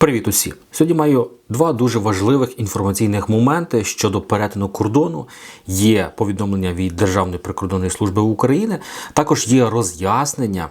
Привіт усім! Сьогодні маю два дуже важливих інформаційних моменти щодо перетину кордону. Є повідомлення від Державної прикордонної служби України. Також є роз'яснення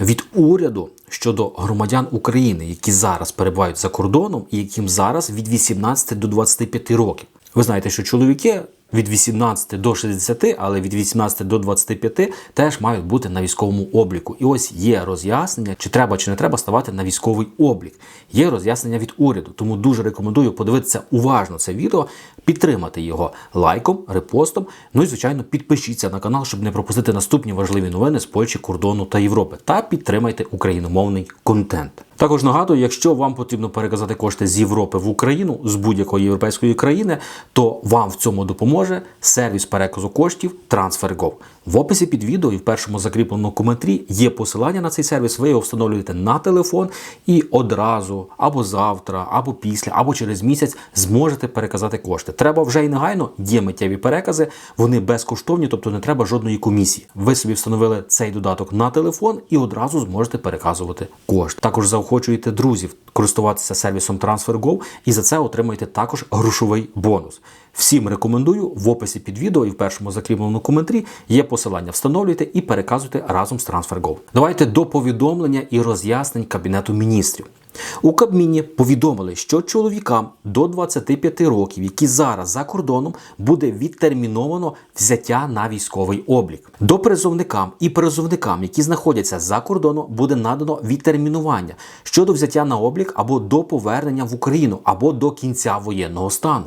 від уряду щодо громадян України, які зараз перебувають за кордоном і яким зараз від 18 до 25 років. Ви знаєте, що чоловіки від 18 до 60, але від 18 до 25 теж мають бути на військовому обліку. І ось є роз'яснення, чи треба чи не треба ставати на військовий облік. Є роз'яснення від уряду, тому дуже рекомендую подивитися уважно це відео, підтримати його лайком, репостом. Ну і звичайно, підпишіться на канал, щоб не пропустити наступні важливі новини з Польщі, кордону та Європи. Та підтримайте україномовний контент. Також нагадую, якщо вам потрібно переказати кошти з Європи в Україну з будь-якої європейської країни, то вам в цьому допоможе сервіс переказу коштів TransferGo. В описі під відео і в першому закріпленому коментарі є посилання на цей сервіс. Ви його встановлюєте на телефон і одразу або завтра, або після, або через місяць зможете переказати кошти. Треба вже і негайно. Є миттєві перекази, вони безкоштовні, тобто не треба жодної комісії. Ви собі встановили цей додаток на телефон і одразу зможете переказувати кошти. Також заохочуєте друзів користуватися сервісом TransferGo і за це отримуєте також грошовий бонус. Всім рекомендую в описі під відео і в першому закріпленому коментарі є посилання. Встановлюйте і переказуйте разом з TransferGo. Давайте до повідомлення і роз'яснень Кабінету міністрів. У Кабміні повідомили, що чоловікам до 25 років, які зараз за кордоном, буде відтерміновано взяття на військовий облік. До призовникам і призовникам, які знаходяться за кордоном, буде надано відтермінування щодо взяття на облік або до повернення в Україну, або до кінця воєнного стану.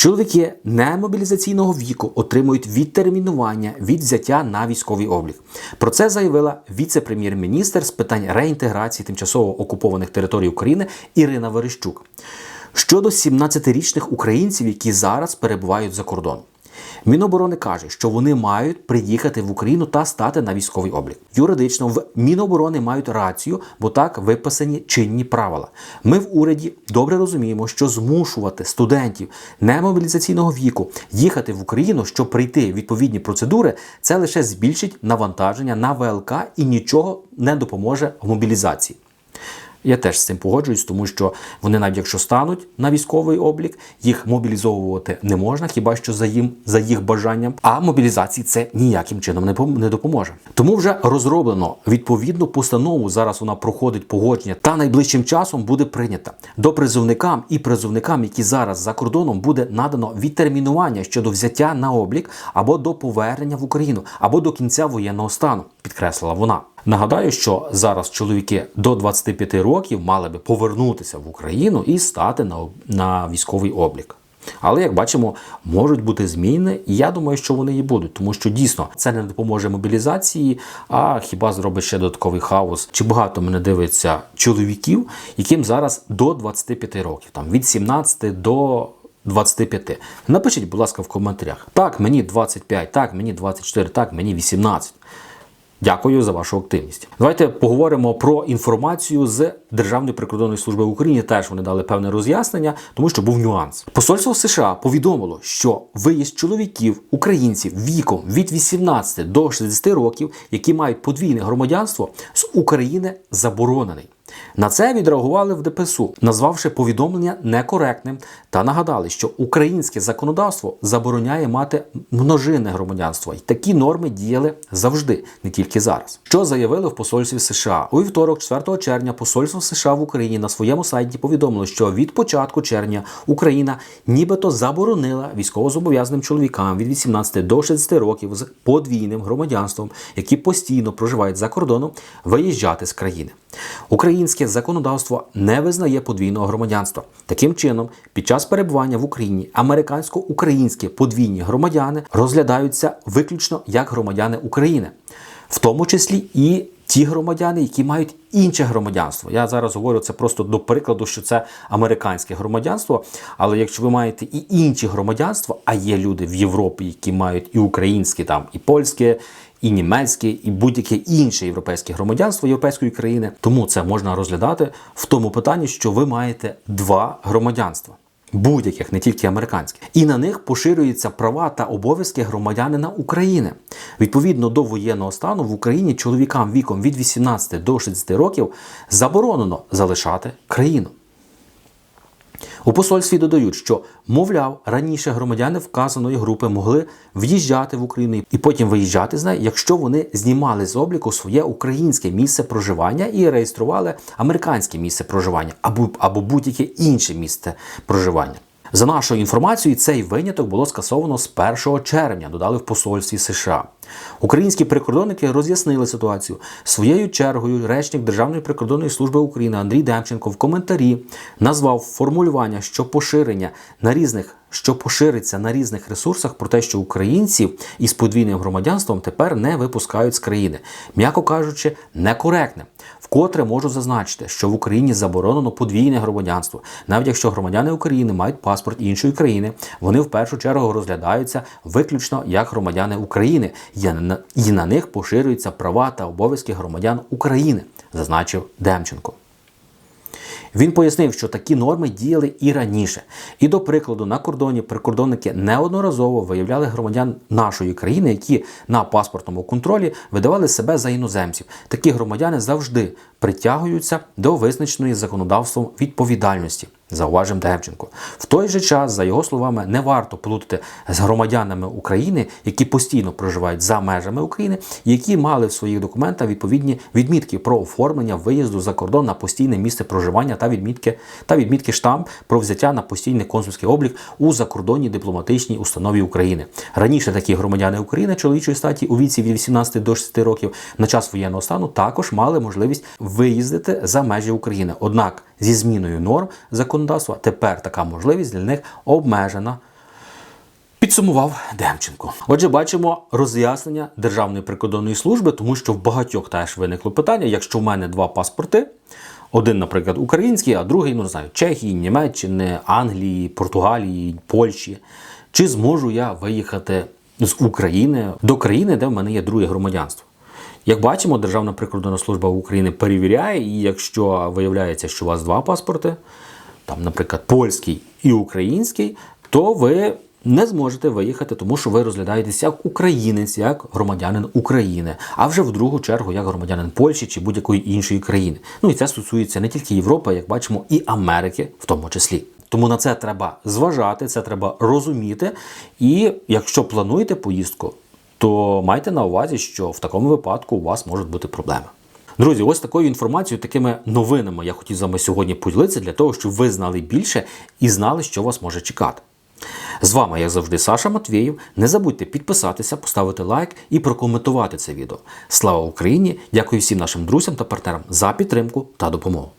Чоловіки немобілізаційного віку отримують відтермінування від взяття на військовий облік. Про це заявила віце-прем'єр-міністр з питань реінтеграції тимчасово окупованих територій України Ірина Верещук. Щодо 17-річних українців, які зараз перебувають за кордоном. Міноборони каже, що вони мають приїхати в Україну та стати на військовий облік. Юридично в Міноборони мають рацію, бо так виписані чинні правила. Ми в уряді добре розуміємо, що змушувати студентів немобілізаційного віку їхати в Україну, щоб прийти відповідні процедури, це лише збільшить навантаження на ВЛК і нічого не допоможе в мобілізації. Я теж з цим погоджуюсь, тому що вони, навіть якщо стануть на військовий облік, їх мобілізовувати не можна, хіба що за їм за їх бажанням. А мобілізації це ніяким чином не не допоможе. Тому вже розроблено відповідну постанову. Зараз вона проходить погодження та найближчим часом буде прийнята. До призовникам і призовникам, які зараз за кордоном, буде надано відтермінування щодо взяття на облік або до повернення в Україну, або до кінця воєнного стану, підкреслила вона. Нагадаю, що зараз чоловіки до 25 років мали би повернутися в Україну і стати на, на військовий облік. Але як бачимо, можуть бути зміни, і я думаю, що вони і будуть, тому що дійсно це не допоможе мобілізації, а хіба зробить ще додатковий хаос. Чи багато мене дивиться чоловіків, яким зараз до 25 років, там від 17 до 25. Напишіть, будь ласка, в коментарях. Так, мені 25, так, мені 24, так, мені 18. Дякую за вашу активність. Давайте поговоримо про інформацію з Державної прикордонної служби в Україні. Теж вони дали певне роз'яснення, тому що був нюанс. Посольство США повідомило, що виїзд чоловіків, українців віком від 18 до 60 років, які мають подвійне громадянство, з України заборонений. На це відреагували в ДПСУ, назвавши повідомлення некоректним та нагадали, що українське законодавство забороняє мати множинне громадянство, і такі норми діяли завжди, не тільки зараз. Що заявили в посольстві США у вівторок, 4 червня, посольство США в Україні на своєму сайті повідомило, що від початку червня Україна нібито заборонила військовозобов'язаним чоловікам від 18 до 60 років з подвійним громадянством, які постійно проживають за кордоном, виїжджати з країни. Українське законодавство не визнає подвійного громадянства. Таким чином, під час перебування в Україні американсько-українські подвійні громадяни розглядаються виключно як громадяни України, в тому числі і ті громадяни, які мають інше громадянство. Я зараз говорю це просто до прикладу, що це американське громадянство. Але якщо ви маєте і інші громадянства, а є люди в Європі, які мають і українське, там і польське, і німецьке, і будь-яке інше європейське громадянство європейської країни, тому це можна розглядати в тому питанні, що ви маєте два громадянства. Будь-яких, не тільки американських, і на них поширюються права та обов'язки громадянина України. Відповідно до воєнного стану в Україні чоловікам віком від 18 до 60 років заборонено залишати країну. У посольстві додають, що, мовляв, раніше громадяни вказаної групи могли в'їжджати в Україну і потім виїжджати з неї, якщо вони знімали з обліку своє українське місце проживання і реєстрували американське місце проживання або, або будь-яке інше місце проживання. За нашою інформацією, цей виняток було скасовано з 1 червня, додали в посольстві США. Українські прикордонники роз'яснили ситуацію. Своєю чергою речник Державної прикордонної служби України Андрій Демченко в коментарі назвав формулювання, що поширення на різних що пошириться на різних ресурсах про те, що українців із подвійним громадянством тепер не випускають з країни, м'яко кажучи, некоректне. Вкотре можу зазначити, що в Україні заборонено подвійне громадянство. Навіть якщо громадяни України мають паспорт іншої країни, вони в першу чергу розглядаються виключно як громадяни України, і на, них поширюються права та обов'язки громадян України, зазначив Демченко. Він пояснив, що такі норми діяли і раніше. І до прикладу, на кордоні прикордонники неодноразово виявляли громадян нашої країни, які на паспортному контролі видавали себе за іноземців. Такі громадяни завжди притягуються до визначеної законодавством відповідальності. Зауважив Демченко. В той же час, за його словами, не варто плутати з громадянами України, які постійно проживають за межами України, які мали в своїх документах відповідні відмітки про оформлення виїзду за кордон на постійне місце проживання та відмітки та відмітки штамп про взяття на постійний консульський облік у закордонній дипломатичній установі України. Раніше такі громадяни України чоловічої статі у віці від 18 до 60 років на час воєнного стану також мали можливість виїздити за межі України. Однак зі зміною норм законодавства тепер така можливість для них обмежена. Підсумував Демченко. Отже, бачимо роз'яснення Державної прикордонної служби, тому що в багатьох теж виникло питання, якщо в мене два паспорти, один, наприклад, український, а другий, ну не знаю, Чехії, Німеччини, Англії, Португалії, Польщі. Чи зможу я виїхати з України до країни, де в мене є друге громадянство? Як бачимо, Державна прикордонна служба України перевіряє, і якщо виявляється, що у вас два паспорти, там, наприклад, польський і український, то ви не зможете виїхати, тому що ви розглядаєтесь як українець, як громадянин України, а вже в другу чергу як громадянин Польщі чи будь-якої іншої країни. Ну і це стосується не тільки Європи, як бачимо, і Америки в тому числі. Тому на це треба зважати, це треба розуміти. І якщо плануєте поїздку, то майте на увазі, що в такому випадку у вас можуть бути проблеми. Друзі, ось такою інформацією, такими новинами я хотів з вами сьогодні поділитися для того, щоб ви знали більше і знали, що вас може чекати. З вами, як завжди, Саша Матвєєв. Не забудьте підписатися, поставити лайк і прокоментувати це відео. Слава Україні! Дякую всім нашим друзям та партнерам за підтримку та допомогу.